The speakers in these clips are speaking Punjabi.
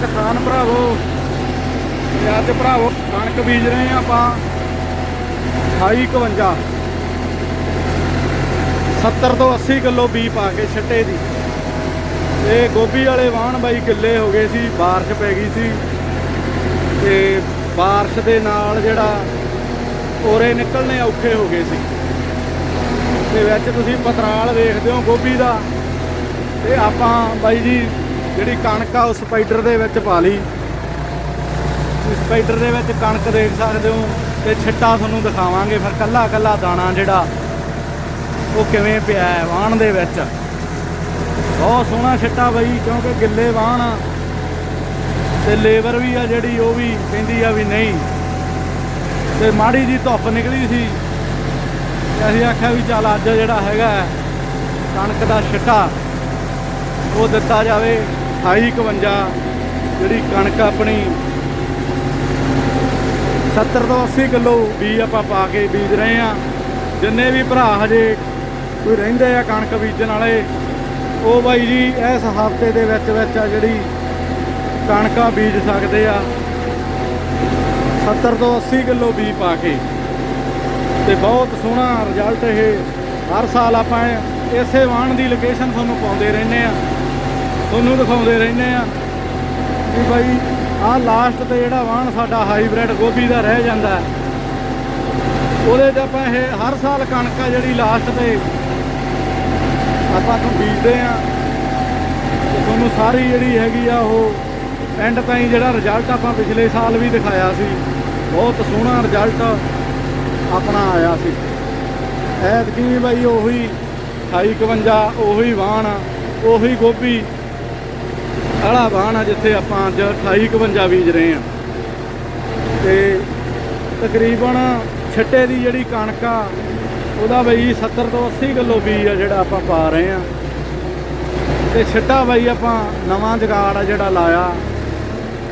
ਕਿਸਾਨ ਭਰਾਵੋ ਤੇ ਅੱਜ ਭਰਾਵੋ ਕਣਕ ਬੀਜ ਰਹੇ ਆ ਆਪਾਂ 2851 70 ਤੋਂ 80 ਕਿਲੋ ਬੀ ਪਾ ਕੇ ਛੱਟੇ ਦੀ ਤੇ ਗੋਭੀ ਵਾਲੇ ਵਾਹਣ ਬਾਈ ਗਿੱਲੇ ਹੋ ਗਏ ਸੀ بارش ਪੈ ਗਈ ਸੀ ਤੇ بارش ਦੇ ਨਾਲ ਜਿਹੜਾ ਕੋਰੇ ਨਿਕਲਣੇ ਔਖੇ ਹੋ ਗਏ ਸੀ ਤੇ ਵਿੱਚ ਤੁਸੀਂ ਪਤਰਾਲ ਦੇਖਦੇ ਹੋ ਗੋਭੀ ਦਾ ਤੇ ਆਪਾਂ ਬਾਈ ਜੀ ਜਿਹੜੀ ਕਣਕ ਆ ਉਹ ਸਪਾਈਡਰ ਦੇ ਵਿੱਚ ਪਾ ਲਈ। ਸਪਾਈਡਰ ਦੇ ਵਿੱਚ ਕਣਕ ਦੇਖ ਸਕਦੇ ਹੋ ਤੇ ਛਿੱਟਾ ਤੁਹਾਨੂੰ ਦਿਖਾਵਾਂਗੇ। ਫਿਰ ਕੱਲਾ ਕੱਲਾ ਦਾਣਾ ਜਿਹੜਾ ਉਹ ਕਿਵੇਂ ਪਿਆ ਹੈ ਵਾਹਣ ਦੇ ਵਿੱਚ। ਬਹੁਤ ਸੋਹਣਾ ਛਿੱਟਾ ਬਾਈ, ਕਿਉਂਕਿ ਗਿੱਲੇ ਵਾਹਣ ਆ। ਤੇ ਲੇਬਰ ਵੀ ਆ ਜਿਹੜੀ, ਉਹ ਵੀ ਕਹਿੰਦੀ ਆ ਵੀ ਨਹੀਂ। ਤੇ ਮਾੜੀ ਜੀ ਧੁੱਪ ਨਿਕਲੀ ਸੀ। ਤੇ ਅਸੀਂ ਆਖਿਆ ਵੀ ਚੱਲ ਅੱਜ ਜਿਹੜਾ ਹੈਗਾ ਕਣਕ ਦਾ ਛਿੱਟਾ ਉਹ ਦਿੱਤਾ ਜਾਵੇ। 2851 ਜਿਹੜੀ ਕਣਕ ਆਪਣੀ 70 ਤੋਂ 80 ਕਿਲੋ ਬੀਜ ਆਪਾਂ ਪਾ ਕੇ ਬੀਜ ਰਹੇ ਆ ਜਿੰਨੇ ਵੀ ਭਰਾ ਹਜੇ ਕੋਈ ਰਹਿੰਦੇ ਆ ਕਣਕ ਬੀਜਣ ਵਾਲੇ, ਉਹ ਬਾਈ ਜੀ ਇਸ ਹਫ਼ਤੇ ਦੇ ਵਿੱਚ ਵਿੱਚ ਆ ਜਿਹੜੀ ਕਣਕਾਂ ਬੀਜ ਸਕਦੇ ਆ। 70 ਤੋਂ 80 ਕਿਲੋ ਬੀਜ ਪਾ ਕੇ। ਤੇ ਬਹੁਤ ਸੋਹਣਾ ਰਿਜ਼ਲਟ ਇਹ ਹਰ ਸਾਲ ਆਪਾਂ ਇਸੇ ਵਾਹਣ ਦੀ ਲੋਕੇਸ਼ਨ ਤੁਹਾਨੂੰ ਪਾਉਂਦੇ ਰਹਿੰਦੇ ਆ ਤੁਹਾਨੂੰ ਦਿਖਾਉਂਦੇ ਰਹਿੰਦੇ ਆ ਵੀ ਬਾਈ, ਆਹ ਲਾਸਟ ਤੇ ਜਿਹੜਾ ਵਾਹਣ ਸਾਡਾ ਹਾਈਬ੍ਰਿਡ ਗੋਭੀ ਦਾ ਰਹਿ ਜਾਂਦਾ ਉਹਦੇ 'ਚ ਆਪਾਂ ਇਹ ਹਰ ਸਾਲ ਕਣਕ ਆ ਜਿਹੜੀ ਲਾਸਟ ਤੇ। ਆਪਾਂ ਨੂੰ ਬੀਜਦੇ ਆ। ਤੁਹਾਨੂੰ ਸਾਰੀ ਜਿਹੜੀ ਹੈਗੀ ਆ ਉਹ ਐਂਡ ਤਾਈਂ ਜਿਹੜਾ ਰਿਜ਼ਲਟ ਆਪਾਂ ਪਿਛਲੇ ਸਾਲ ਵੀ ਦਿਖਾਇਆ ਸੀ। ਬਹੁਤ ਸੋਹਣਾ ਰਿਜ਼ਲਟ ਆਪਣਾ ਆਇਆ ਸੀ। ਐਤਕੀ ਵੀ ਬਾਈ ਉਹੀ 2851 ਉਹੀ ਵਾਹਣ ਉਹੀ ਗੋਭੀ ਆਲਾ ਵਾਹਣ ਆ ਜਿੱਥੇ ਆਪਾਂ ਅੱਜ 2851 ਬੀਜ ਰਹੇ ਆ ਤੇ ਤਕਰੀਬਨ ਛੱਟੇ ਦੀ ਜਿਹੜੀ ਕਣਕ ਆ, ਉਹਦਾ ਬਈ 70 ਤੋਂ 80 ਕਿਲੋ ਬੀਜ ਆ ਜਿਹੜਾ ਆਪਾਂ ਪਾ ਰਹੇ ਆ ਤੇ ਛੱਟਾ ਬਾਈ ਆਪਾਂ ਨਵਾਂ ਜਗਾੜ ਆ ਜਿਹੜਾ ਲਾਇਆ।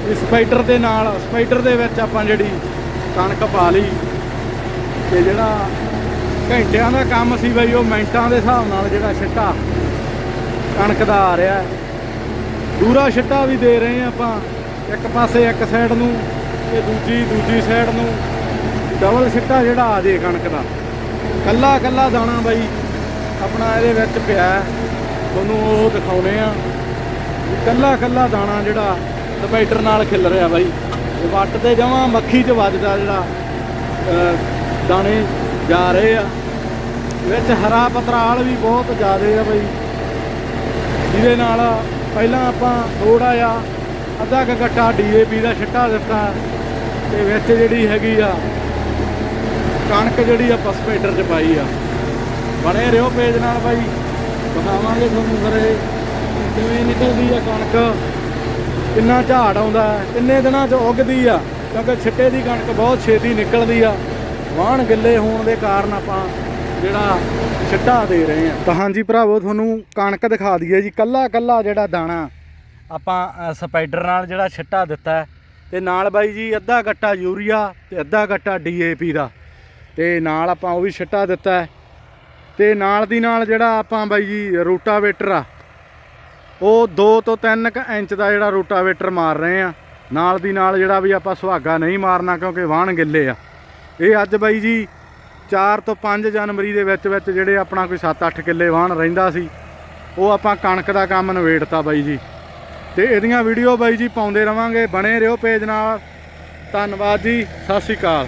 ਇਸ ਸਪਾਈਡਰ ਦੇ ਨਾਲ, ਸਪਾਈਡਰ ਦੇ ਵਿੱਚ ਆਪਾਂ ਜਿਹੜੀ ਕਣਕ ਪਾ ਲਈ। ਤੇ ਜਿਹੜਾ ਘੰਟਿਆਂ ਦਾ ਕੰਮ ਸੀ ਬਈ, ਉਹ ਮਿੰਟਾਂ ਦੇ ਹਿਸਾਬ ਨਾਲ ਜਿਹੜਾ ਛਿੱਟਾ ਕਣਕ ਦਾ ਆ ਰਿਹਾ। ਹੈ। ਦੂਰਾ ਛਿੱਟਾ ਵੀ ਦੇ ਰਹੇ ਆ ਆਪਾਂ। ਇੱਕ ਪਾਸੇ ਇੱਕ ਸਾਈਡ ਨੂੰ ਤੇ ਦੂਜੀ ਦੂਜੀ ਸਾਈਡ ਨੂੰ। ਡਬਲ ਛਿੱਟਾ ਜਿਹੜਾ ਆ ਜੇ ਕਣਕ ਦਾ। ਕੱਲਾ ਕੱਲਾ ਦਾਣਾ ਬਾਈ, ਆਪਣਾ ਇਹਦੇ ਵਿੱਚ ਪਿਆ ਤੁਹਾਨੂੰ ਉਹ ਦਿਖਾਉਨੇ ਆ ਵੀ ਕੱਲਾ ਕੱਲਾ ਦਾਣਾ ਜਿਹੜਾ ਸਪਾਈਡਰ ਨਾਲ ਖਿਲ ਰਿਹਾ ਬਾਈ। ਵੱਟ ਤੇ ਜਮਾਂ ਮੱਖੀ 'ਚ ਵੱਜਦਾ ਜਿਹੜਾ ਦਾਣੇ ਜਾ ਰਹੇ ਆ। ਵਿੱਚ ਹਰਾ ਪਤਰਾਲ ਵੀ ਬਹੁਤ ਜ਼ਿਆਦੇ ਆ ਬਾਈ। ਜਿਹਦੇ ਨਾਲ ਪਹਿਲਾਂ ਆਪਾਂ ਥੋੜਾ ਜਿਹਾ ਅੱਧਾ ਕੁ ਗੱਟਾ ਡੀਏਪੀ ਦਾ ਛਿੱਟਾ ਦਿੱਤਾ ਤੇ ਵਿੱਚ ਜਿਹੜੀ ਹੈਗੀ ਆ ਕਣਕ ਜਿਹੜੀ ਆ ਸਪਾਈਡਰ 'ਚ ਪਾਈ ਆ। ਬਣੇ ਰਿਓ ਪੇਜ ਨਾਲ ਬਾਈ, ਦਿਖਾਵਾਂਗੇ ਤੁਹਾਨੂੰ ਫਿਰ ਕਿਵੇਂ ਨਿਕਲਦੀ ਆ ਕਣਕ, ਕਿੰਨਾ ਝਾੜ ਆਉਂਦਾ, ਕਿੰਨੇ ਦਿਨਾਂ 'ਚ ਉੱਗਦੀ ਆ, ਕਿਉਂਕਿ ਛਿੱਟੇ ਦੀ ਕਣਕ ਬਹੁਤ ਛੇਤੀ ਨਿਕਲਦੀ ਆ। ਵਾਹਣ ਗਿੱਲੇ ਹੋਣ ਦੇ ਕਾਰਨ ਆਪਾਂ ਜਿਹੜਾ ਛਿੱਟਾ ਦੇ ਰਹੇ ਆ। ਤਾਂ ਹਾਂਜੀ ਭਰਾਵੋ, ਤੁਹਾਨੂੰ ਕਣਕ ਦਿਖਾ ਦਈਏ ਜੀ। ਕੱਲਾ ਕੱਲਾ ਜਿਹੜਾ ਦਾਣਾ, ਆਪਾਂ ਸਪਾਈਡਰ ਨਾਲ ਜਿਹੜਾ ਛਿੱਟਾ ਦਿੱਤਾ ਹੈ, ਤੇ ਨਾਲ ਬਾਈ ਜੀ ਅੱਧਾ ਗੱਟਾ ਯੂਰੀਆ ਤੇ ਅੱਧਾ ਗੱਟਾ ਡੀਏਪੀ ਦਾ। ਤੇ ਨਾਲ ਆਪਾਂ ਉਹ ਵੀ ਛਿੱਟਾ ਦਿੱਤਾ ਹੈ। ਤੇ ਨਾਲ ਦੀ ਨਾਲ ਜਿਹੜਾ ਆਪਾਂ ਬਾਈ ਜੀ ਰੋਟਾਵੇਟਰ ਆ, ਉਹ 2 ਤੋਂ 3 ਕ ਇੰਚ ਦਾ ਜਿਹੜਾ ਰੋਟਾਵੇਟਰ ਮਾਰ ਰਹੇ ਆ। ਨਾਲ ਦੀ ਨਾਲ ਜਿਹੜਾ ਵੀ ਆਪਾਂ ਸੁਹਾਗਾ ਨਹੀਂ ਮਾਰਨਾ ਕਿਉਂਕਿ ਵਾਹਣ ਗਿੱਲੇ ਆ। ਇਹ ਅੱਜ ਬਾਈ ਜੀ 4 ਤੋਂ 5 ਜਨਵਰੀ ਦੇ ਵਿੱਚ ਵਿੱਚ ਜਿਹੜੇ ਆਪਣਾ ਕੋਈ 7-8 ਕਿੱਲੇ ਵਾਹਣ ਰਹਿੰਦਾ ਸੀ, ਉਹ ਆਪਾਂ ਕਣਕ ਦਾ ਕੰਮ ਨਵੇੜਤਾ ਬਾਈ ਜੀ। ਤੇ ਇਹਦੀਆਂ ਵੀਡੀਓ ਬਾਈ ਜੀ ਪਾਉਂਦੇ ਰਵਾਂਗੇ, ਬਣੇ ਰਹੋ ਪੇਜ ਨਾਲ। ਧੰਨਵਾਦ ਜੀ, ਸਤਿ ਸ਼੍ਰੀ ਅਕਾਲ।